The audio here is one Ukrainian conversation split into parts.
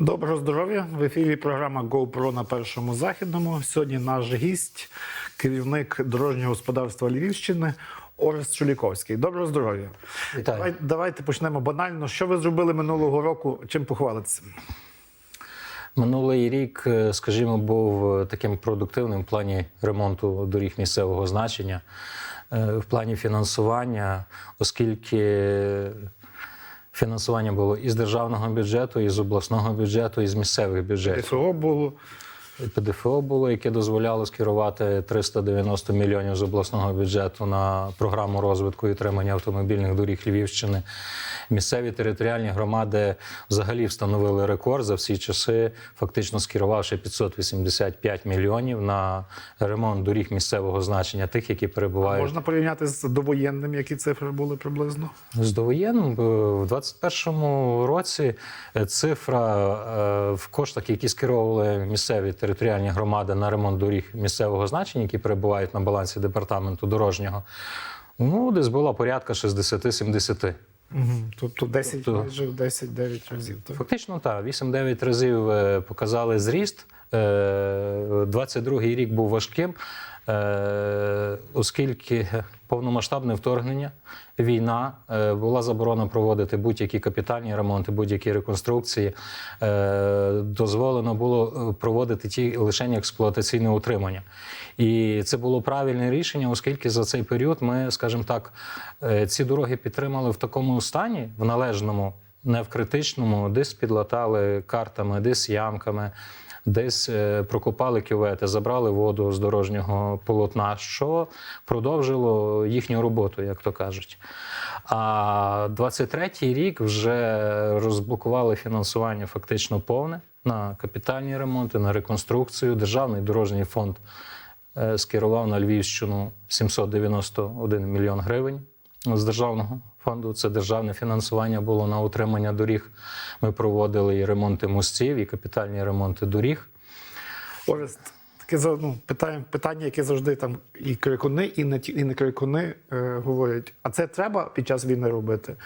Доброго здоров'я! В ефірі програма GoPro на першому західному. Сьогодні наш гість, керівник дорожнього господарства Львівщини Орест Чуліковський. Доброго здоров'я! Вітаю. Давай, давайте почнемо банально. Що ви зробили минулого року? Чим похвалитися? Минулий рік, е, скажімо, був е, таким продуктивним в плані ремонту доріг місцевого значення, е, в плані фінансування, оскільки фінансування було і з державного бюджету, і з обласного бюджету, і з місцевих бюджетів. ПДФО було. ПДФО було, яке дозволяло скерувати 390 мільйонів з обласного бюджету на програму розвитку і утримання автомобільних доріг Львівщини. Місцеві територіальні громади взагалі встановили рекорд за всі часи, фактично скерувавши 585 мільйонів на ремонт доріг місцевого значення, тих, які перебувають Можна порівняти з довоєнним, які цифри були приблизно? з довоєнним е, в 21-му році е, цифра е, в коштах, які скеровували місцеві територіальні громади на ремонт доріг місцевого значення, які перебувають на балансі департаменту дорожнього, ну десь була порядка 60-70. Угу. Тобто 10 Тобто- майже в 10-9 разів. Так? Фактично, так, 8-9 разів е, показали зріст. Е, 22-й рік був важким, е, оскільки повномасштабне вторгнення, війна, е, була заборона проводити будь-які капітальні ремонти, будь-які реконструкції. Е, Дозволено було е, проводити ті лише експлуатаційне утримання. І це було правильне рішення, оскільки за цей період ми, скажімо так, е, ці дороги підтримали в такому стані, в належному не в критичному, десь підлатали картами, десь ямками, десь е, прокопали кювети, забрали воду з дорожнього полотна, що продовжило їхню роботу, як то кажуть. А 23-й рік вже розблокували фінансування фактично повне на капітальні ремонти, на реконструкцію. Державний дорожній фонд е, скерував на Львівщину 791 мільйон гривень з державного фонду. Це державне фінансування було на утримання доріг. Ми проводили і ремонти мостів, і капітальні ремонти доріг. Орест, таке ну, питання, питання, яке завжди там і крикуни, і не і не крикуни е, говорять. А це треба під час війни робити?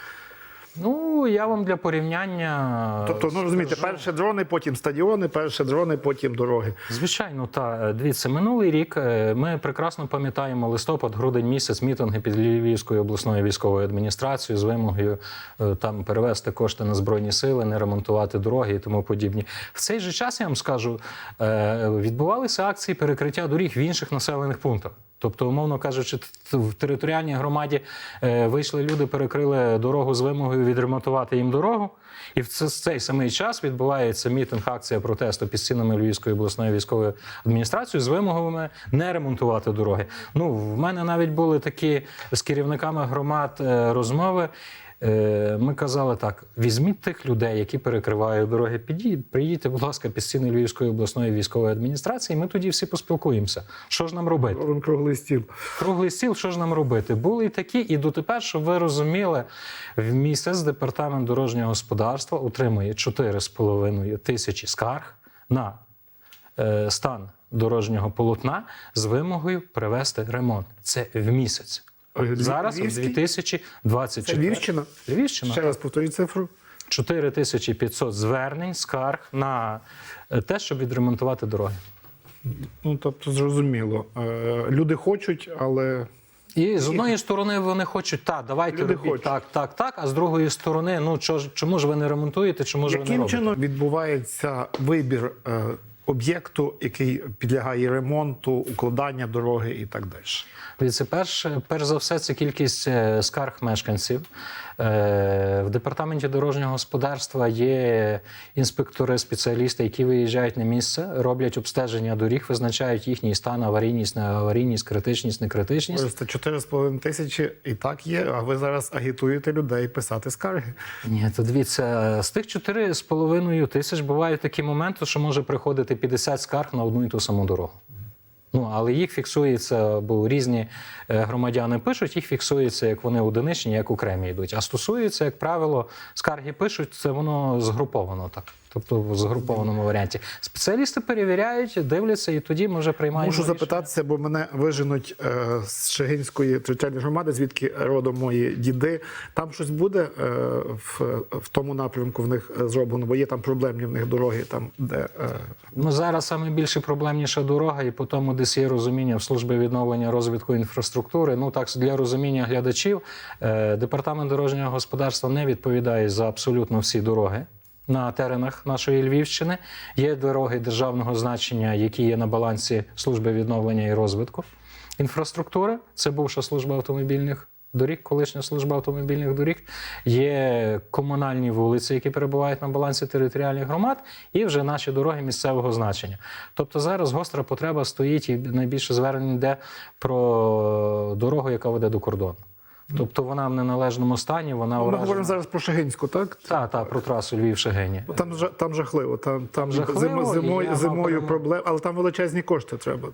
Ну, я вам для порівняння. Тобто, ну розумієте, скажу- перше дрони, потім стадіони, перше дрони, потім дороги. Звичайно, та дивіться, минулий рік е, ми прекрасно пам'ятаємо листопад, грудень місяць мітинги під Львівською обласною військовою адміністрацією з вимогою е, там перевести кошти на збройні сили, не ремонтувати дороги і тому подібні. В цей же час я вам скажу, е, відбувалися акції перекриття доріг в інших населених пунктах. Тобто, умовно кажучи, в територіальній громаді е, вийшли люди, перекрили дорогу з вимогою відремонтувати їм дорогу. І в це- цей самий час відбувається мітинг, акція протесту під стінами Львівської обласної військової адміністрації з вимогами не ремонтувати дороги. Ну, в мене навіть були такі з керівниками громад е, розмови. Е, Ми казали так: візьміть тих людей, які перекривають дороги. Приїдьте, будь ласка, під стіни Львівської обласної військової адміністрації. Ми тоді всі поспілкуємося. Що ж нам робити? Круглий стіл. Круглий стіл, що ж нам робити? Були і такі, і дотепер, щоб ви розуміли, в місяць департамент дорожнього господарства утримує 4,5 тисячі скарг на е, стан дорожнього полотна з вимогою привести ремонт. Це в місяць. Львів- Зараз, в Львівський? 2024. Це Львівщина? Львівщина. Ще раз повторюю цифру. 4500 звернень, скарг на е, те, щоб відремонтувати дороги. Ну тобто, зрозуміло. Е, люди хочуть, але І з одної сторони вони хочуть, так, давайте Люди робіть хочуть. так, так, так. А з другої сторони, ну чому ж ви не ремонтуєте, чому ж ви не яким чином відбувається вибір е, об'єкту, який підлягає ремонту, укладання дороги і так далі? Це перш, перш за все, це кількість е, скарг мешканців. Е, В департаменті дорожнього господарства є інспектори, спеціалісти, які виїжджають на місце, роблять обстеження доріг, визначають їхній стан, аварійність, неаварійність, критичність, некритичність. Просто 4,5 тисячі і так є, а ви зараз агітуєте людей писати скарги. Ні, то дивіться, з тих 4,5 тисяч бувають такі моменти, що може приходити 50 скарг на одну і ту саму дорогу. Ну, але їх фіксується, бо різні е, громадяни пишуть, їх фіксується, як вони одиничні, як окремі йдуть. А стосується, як правило, скарги пишуть, це воно згруповано так. Тобто в згрупованому варіанті. Спеціалісти перевіряють, дивляться, і тоді ми вже приймаємо. Мушу рішення. запитатися, бо мене виженуть е, з Шегинської територіальної громади, звідки родом мої діди. Там щось буде е, в, в тому напрямку в них зроблено, бо є там проблемні в них дороги, там де е, Ну зараз саме більше проблемніша дорога, і по тому десь є розуміння в службі відновлення розвитку інфраструктури. Ну так для розуміння глядачів, е, департамент дорожнього господарства не відповідає за абсолютно всі дороги. На теренах нашої Львівщини є дороги державного значення, які є на балансі служби відновлення і розвитку інфраструктури. Це бувша служба автомобільних доріг, колишня служба автомобільних доріг. Є комунальні вулиці, які перебувають на балансі територіальних громад, і вже наші дороги місцевого значення. Тобто зараз гостра потреба стоїть і найбільше звернень йде про дорогу, яка веде до кордону. Тобто вона в неналежному стані, вона ми уражена. говоримо зараз про Шегинську, так? Так, так, про трасу Львів-Шегині. Там жа- там жахливо, там, там жахливо, зим- і зимою, зимою проблем, але там величезні кошти треба.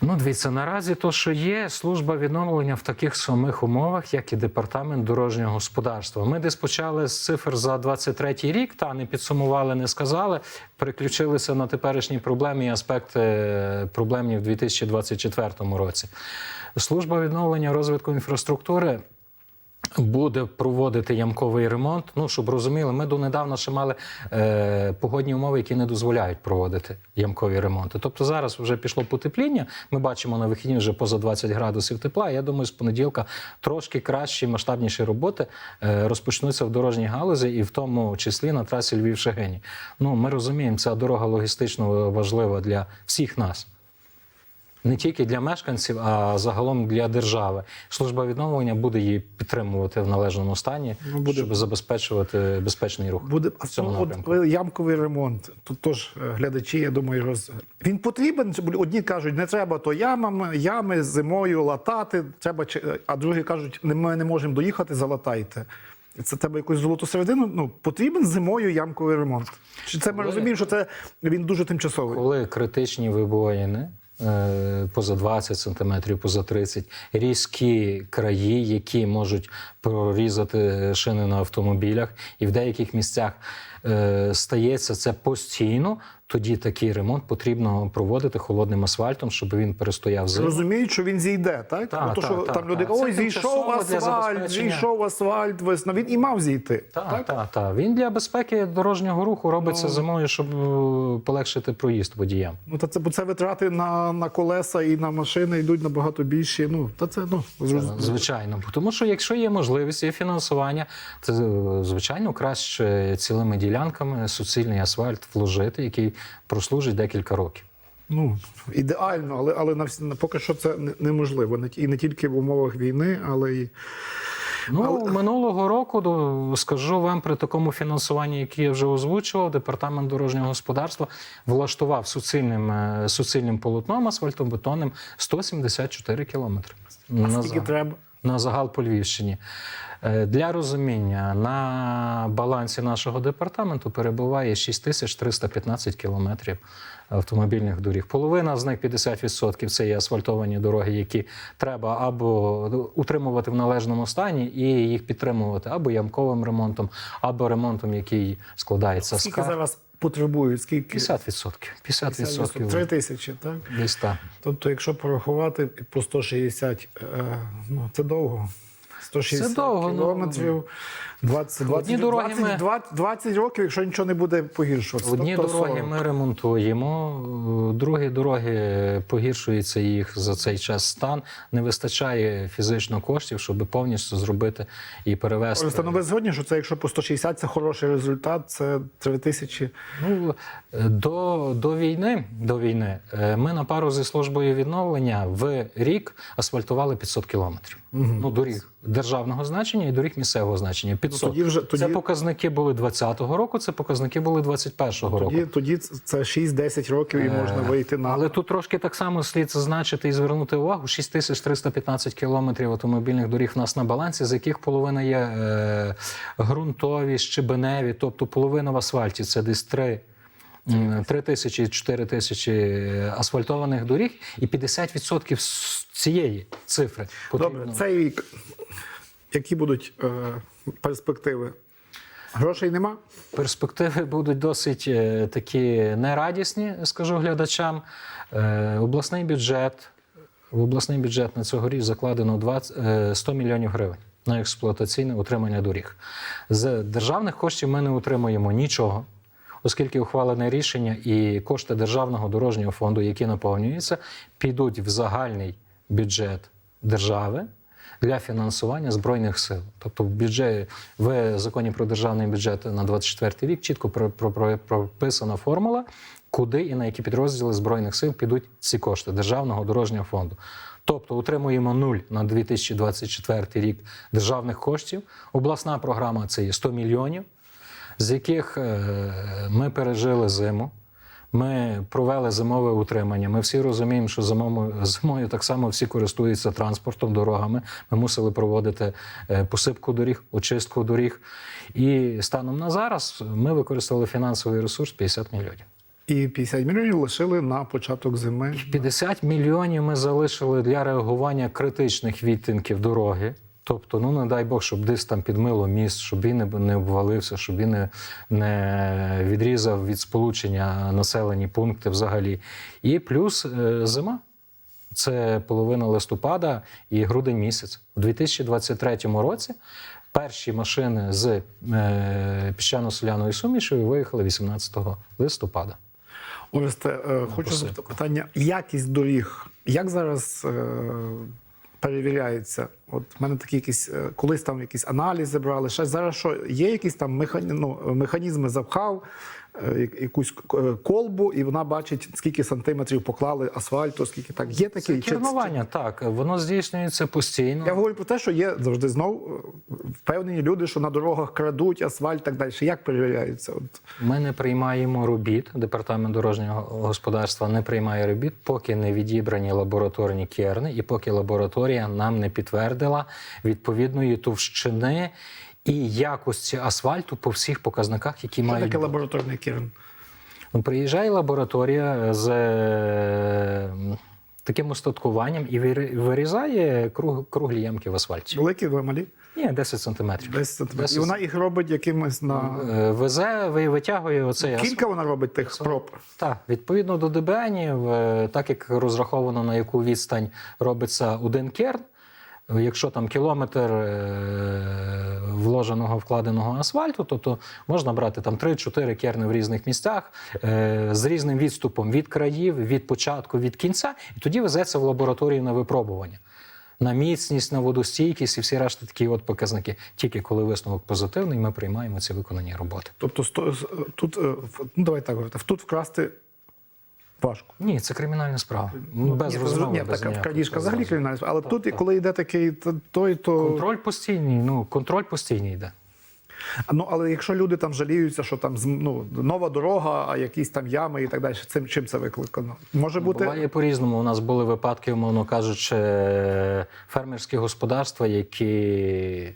Ну, дивіться, наразі то, що є служба відновлення в таких самих умовах, як і департамент дорожнього господарства. Ми десь почали з цифр за 23-й рік, та не підсумували, не сказали. Переключилися на теперішні проблеми і аспекти е, проблемні в 2024 році. Служба відновлення розвитку інфраструктури. Буде проводити ямковий ремонт. Ну щоб розуміли, ми донедавна ще мали е, погодні умови, які не дозволяють проводити ямкові ремонти. Тобто зараз вже пішло потепління. Ми бачимо на вихідні вже поза 20 градусів тепла. Я думаю, з понеділка трошки кращі, масштабніші роботи е, розпочнуться в дорожній галузі, і в тому числі на трасі Львів-Шегині. Ну ми розуміємо, ця дорога логістично важлива для всіх нас не тільки для мешканців, а загалом для держави. Служба відновлення буде її підтримувати в належному стані, Ну, буде. щоб забезпечувати безпечний рух. Буде в цьому ну, напрямку. ви- ямковий ремонт. Тут теж е, глядачі, я думаю, роз... він потрібен. Одні кажуть, не треба то ямами, ями зимою латати. Треба чи- а другі кажуть, ми не можемо доїхати, залатайте. Це треба якусь золоту середину. Ну потрібен зимою ямковий ремонт. Чи це ми розуміємо, що це він дуже тимчасовий? Коли критичні вибоїни. Е, Поза 20 сантиметрів, поза 30, різкі краї, які можуть прорізати шини на автомобілях, і в деяких місцях е, стається це постійно. Тоді такий ремонт потрібно проводити холодним асфальтом, щоб він перестояв зиму. Розуміють, що він зійде, так? Бо то, що так, там люди так. кажуть, ой, Це зійшов асфальт, зійшов асфальт, весна. Він і мав зійти. Так, так, так. Він для безпеки дорожнього руху робиться Ну. зимою, щоб е, полегшити проїзд водіям. Ну, та це, бо це витрати на, на колеса і на машини йдуть набагато більші. Ну, та це, ну, зрозуміло. Звичайно, тому що якщо є можливість, є фінансування, то е, звичайно краще цілими ділянками суцільний асфальт вложити, який прослужить декілька років. Ну, ідеально, але, але на всі, поки що це неможливо. І не тільки в умовах війни, але й. Ну минулого року до- скажу вам при такому фінансуванні, яке я вже озвучував, департамент дорожнього господарства влаштував суцільним е, суцільним полотном асфальтобетонним 174 кілометри. А скільки треба? На загал по Львівщині. Е, Для розуміння, на балансі нашого департаменту перебуває 6315 кілометрів автомобільних доріг. Половина з них 50% це є асфальтовані дороги, які треба або утримувати в належному стані і їх підтримувати або ямковим ремонтом, або ремонтом, який складається з Скільки кар. зараз потребують? Скільки? 50%. 50%. 3 тисячі, так? Десь так. Тобто, якщо порахувати по 160, е, ну, це довго. 160 Це довго, ну, кілометрів, 20, 20, дороги 20, ми- 20, 20 років, якщо нічого не буде погіршуватися. Одні тобто дороги 40. ми ремонтуємо, другі дороги погіршується їх за цей час стан. Не вистачає фізично коштів, щоб повністю зробити і перевести. Олександр, ну, ви згодні, що це якщо по 160 це хороший результат, це 3 тисячі. Ну, до, до війни, до війни е, ми на пару зі службою відновлення в рік асфальтували 500 кілометрів. Ну, доріг державного значення і доріг місцевого значення. 500. Ну, тоді вже- тоді- Це показники були 20-го року, це показники були 21-го року. Тоді, тоді це 6-10 років і можна вийти на. Але тут трошки так само слід зазначити і звернути увагу: 6315 кілометрів автомобільних доріг в нас на балансі, з яких половина є е, ґрунтові, щебеневі, тобто половина в асфальті це десь 3. 3 тисячі, 4 тисячі асфальтованих доріг, і 50% з цієї цифри потрібно. Добре, цей рік. Які будуть е, перспективи? Грошей нема? Перспективи будуть досить е, такі нерадісні, скажу глядачам. Е, Обласний бюджет, в обласний бюджет на цьогоріч закладено 20, е, 100 мільйонів гривень на експлуатаційне утримання доріг. З державних коштів ми не утримуємо нічого. Оскільки ухвалене рішення і кошти державного дорожнього фонду, які наповнюються, підуть в загальний бюджет держави для фінансування збройних сил. Тобто, в бюджеті в законі про державний бюджет на 24 рік чітко про- про- про- прописана формула, куди і на які підрозділи збройних сил підуть ці кошти державного дорожнього фонду. Тобто утримуємо нуль на 2024 рік державних коштів. Обласна програма це є 100 мільйонів з яких е, ми пережили зиму. Ми провели зимове утримання. Ми всі розуміємо, що зимою, зимою так само всі користуються транспортом, дорогами. Ми мусили проводити е, посипку доріг, очистку доріг. І станом на зараз ми використали фінансовий ресурс 50 мільйонів. І 50 мільйонів лишили на початок зими. 50 мільйонів ми залишили для реагування критичних відтинків дороги. Тобто, ну не дай Бог, щоб десь там підмило міст, щоб він не, обвалився, щоб він не, не відрізав від сполучення населені пункти взагалі. І плюс е, зима. Це половина листопада і грудень місяць. У 2023 році перші машини з е, піщано-соляною сумішою виїхали 18 листопада. Оресте, е, хочу просив. запитати питання: якість доріг. Як зараз перевіряється? От в мене такі якісь е, колись там якісь аналізи брали. Ще зараз що є якісь там механі, ну, механізми запхав, я- якусь е, колбу, і вона бачить, скільки сантиметрів поклали асфальту, скільки так. Є такі Це Чи- так, воно здійснюється постійно. Я говорю про те, що є завжди знов е, впевнені люди, що на дорогах крадуть асфальт, так далі. Як перевіряється? От Ми не приймаємо робіт. Департамент дорожнього господарства не приймає робіт, поки не відібрані лабораторні керни, і поки лабораторія нам не підтвердила відповідної товщини і якості асфальту по всіх показниках, які що мають таке бути. лабораторний керн? Ну, Приїжджає лабораторія з е, таким устаткуванням і вирізає круг, круглі ямки в асфальті. Великі, ви малі? Ні, 10 сантиметрів. 10 сантиметрів. 10 І вона їх робить якимось на. Е, Везе, витягує оцей асфальт. Вона робить тих спроб. Так, відповідно до ДБНів, е, так як розраховано на яку відстань робиться один керн, якщо там кілометр е, вложеного вкладеного асфальту, тобто можна брати там 3-4 керни в різних місцях е, з різним відступом від країв, від початку, від кінця, і тоді везеться в лабораторію на випробування. На міцність, на водостійкість і всі решта такі от показники. Тільки коли висновок позитивний, ми приймаємо ці виконані роботи. Тобто сто- тут, е, ну давай так говорити, тут вкрасти важко. Ні, це кримінальна справа. без Ні, розмови. ні, без така крадіжка взагалі кримінальна, справа. але тут, і коли йде такий, той, то Контроль постійний, ну контроль постійний йде. ну але якщо люди там жаліються, що там ну, нова дорога, а якісь там ями і так далі, цим чим це викликано? Може бути Буває по-різному. У нас були випадки, умовно кажучи, фермерські господарства, які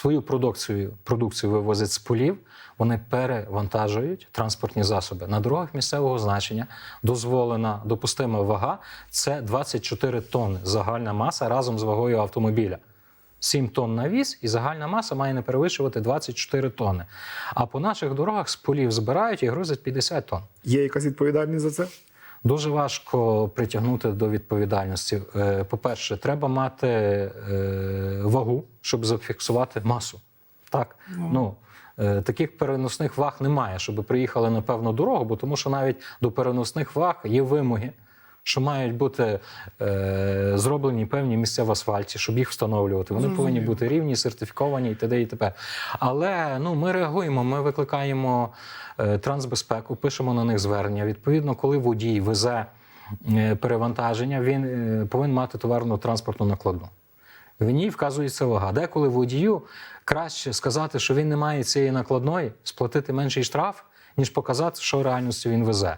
свою продукцію, продукцію вивозять з полів, вони перевантажують транспортні засоби. На дорогах місцевого значення дозволена допустима вага це 24 тонни загальна маса разом з вагою автомобіля. 7 тонн на віз, і загальна маса має не перевищувати 24 тонни. А по наших дорогах з полів збирають і грузять 50 тонн. є якась відповідальність за це? Дуже важко притягнути до відповідальності. Е, По-перше, треба мати е, вагу, щоб зафіксувати масу. Так, ну. е, Таких переносних ваг немає, щоб приїхали на певну дорогу, бо тому що навіть до переносних ваг є вимоги, що мають бути е, зроблені певні місця в асфальті, щоб їх встановлювати. Вони повинні бути рівні, сертифіковані і т.д. і т.п. Але ну, ми реагуємо, ми викликаємо е, трансбезпеку, пишемо на них звернення. Відповідно, коли водій везе е, перевантаження, він е, повинен мати товарну транспортну накладну. В ній вказується вага. Деколи водію краще сказати, що він не має цієї накладної, сплатити менший штраф, ніж показати, що в реальності він везе.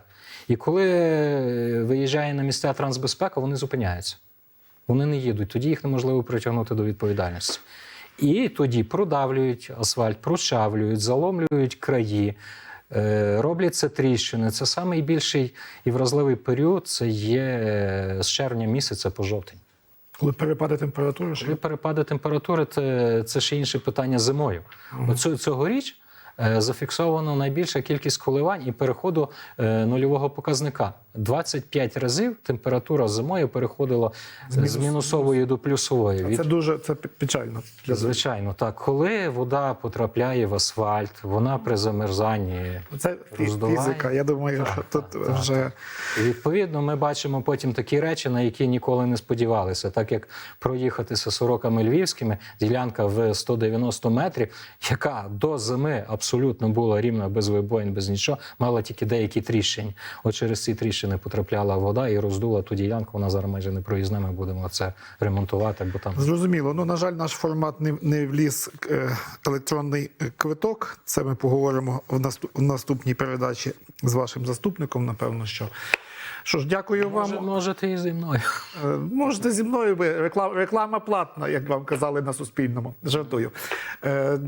І коли е, виїжджає на місця трансбезпека, вони зупиняються. Вони не їдуть, тоді їх неможливо притягнути до відповідальності. І тоді продавлюють асфальт, прощавлюють, заломлюють краї, е, роблять це тріщини. Це найбільший і вразливий період це є е, з червня місяця по жовтень. Коли перепади температури, Коли перепади температури, це, це ще інше питання зимою. Оцю, цьогоріч е, зафіксовано найбільша кількість коливань і переходу е, нульового показника. 25 разів температура зимою переходила з, з мінусової до плюсової. Від це дуже це печально. Звичайно, так. Коли вода потрапляє в асфальт, вона при замерзанні. Це Роздуває. фізика. Я думаю, що тут так, вже І відповідно ми бачимо потім такі речі, на які ніколи не сподівалися. Так як проїхатися сороками львівськими, ділянка в 190 метрів, яка до зими абсолютно була рівна, без вибоїн, без нічого, мала тільки деякі тріщини. От через ці тріщини потрапляла вода і роздула ту ділянку. Вона зараз майже не проїзна. Ми будемо це ремонтувати, бо там Зрозуміло. Ну, на жаль, наш формат не, не вліз е, електронний квиток. Це ми поговоримо в наступній передачі з вашим заступником, напевно, що. Що ж, дякую Може, вам. можете і зі мною. Е, Можете зі мною реклама, реклама платна, як вам казали на Суспільному. Жартую. Е,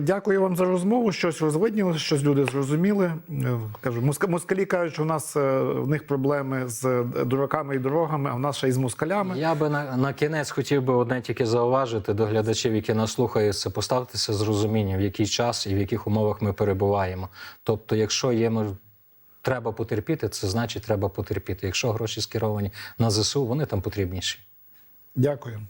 Дякую вам за розмову. Щось розвиднілося, щось люди зрозуміли. Е, Кажу, моска- москалі кажуть, що у нас в них проблеми з дураками і дорогами, а в нас ще й з москалями. Я би на, на кінець хотів би одне тільки зауважити до глядачів, які нас слухають, це поставтеся з розумінням, в який час і в яких умовах ми перебуваємо. Тобто, якщо є треба потерпіти, це значить треба потерпіти. Якщо гроші скеровані на ЗСУ, вони там потрібніші. Дякую.